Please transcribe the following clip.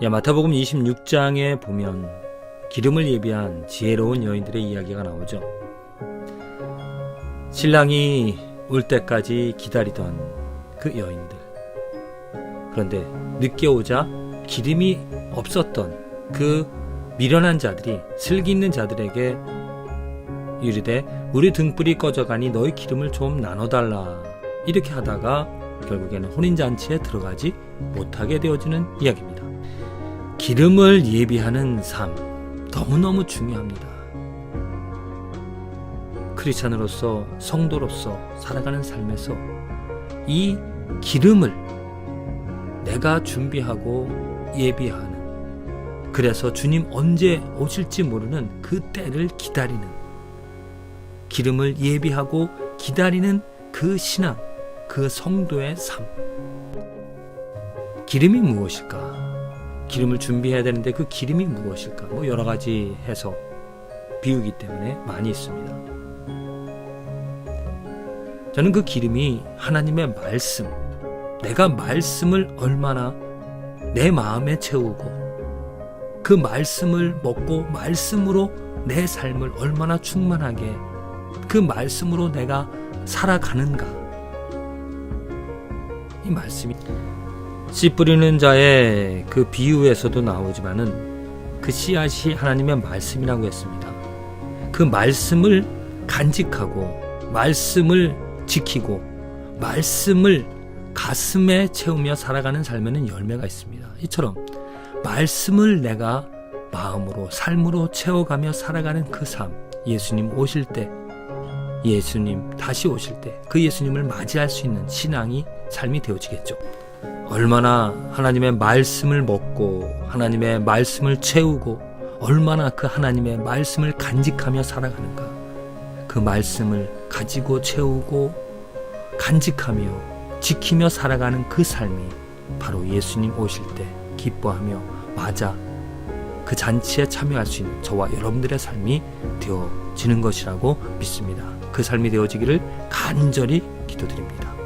야, 마태복음 26장에 보면 기름을 예비한 지혜로운 여인들의 이야기가 나오죠. 신랑이 올 때까지 기다리던 그 여인들. 그런데 늦게 오자 기름이 없었던 그 미련한 자들이 슬기 있는 자들에게 이르되 우리 등불이 꺼져가니 너희 기름을 좀 나눠달라 이렇게 하다가 결국에는 혼인잔치에 들어가지 못하게 되어지는 이야기입니다. 기름을 예비하는 삶 너무너무 중요합니다. 크리스찬으로서 성도로서 살아가는 삶에서 이 기름을 내가 준비하고 예비하는 그래서 주님 언제 오실지 모르는 그 때를 기다리는 기름을 예비하고 기다리는 그 신앙, 그 성도의 삶. 기름이 무엇일까? 기름을 준비해야 되는데 그 기름이 무엇일까? 뭐 여러 가지 해석, 비유기 때문에 많이 있습니다. 저는 그 기름이 하나님의 말씀, 내가 말씀을 얼마나 내 마음에 채우고 그 말씀을 먹고 말씀으로 내 삶을 얼마나 충만하게 그 말씀으로 내가 살아가는가. 이 말씀이 씨 뿌리는 자의 그 비유에서도 나오지만은 그 씨앗이 하나님의 말씀이라고 했습니다. 그 말씀을 간직하고 말씀을 지키고 말씀을 가슴에 채우며 살아가는 삶에는 열매가 있습니다. 이처럼 말씀을 내가 마음으로 삶으로 채워가며 살아가는 그 삶, 예수님 오실 때, 예수님 다시 오실 때 그 예수님을 맞이할 수 있는 신앙이 삶이 되어지겠죠. 얼마나 하나님의 말씀을 먹고 하나님의 말씀을 채우고 얼마나 그 하나님의 말씀을 간직하며 살아가는가. 그 말씀을 가지고 채우고 간직하며 지키며 살아가는 그 삶이 바로 예수님 오실 때 기뻐하며 맞아 그 잔치에 참여할 수 있는 저와 여러분들의 삶이 되어지는 것이라고 믿습니다. 그 삶이 되어지기를 간절히 기도드립니다.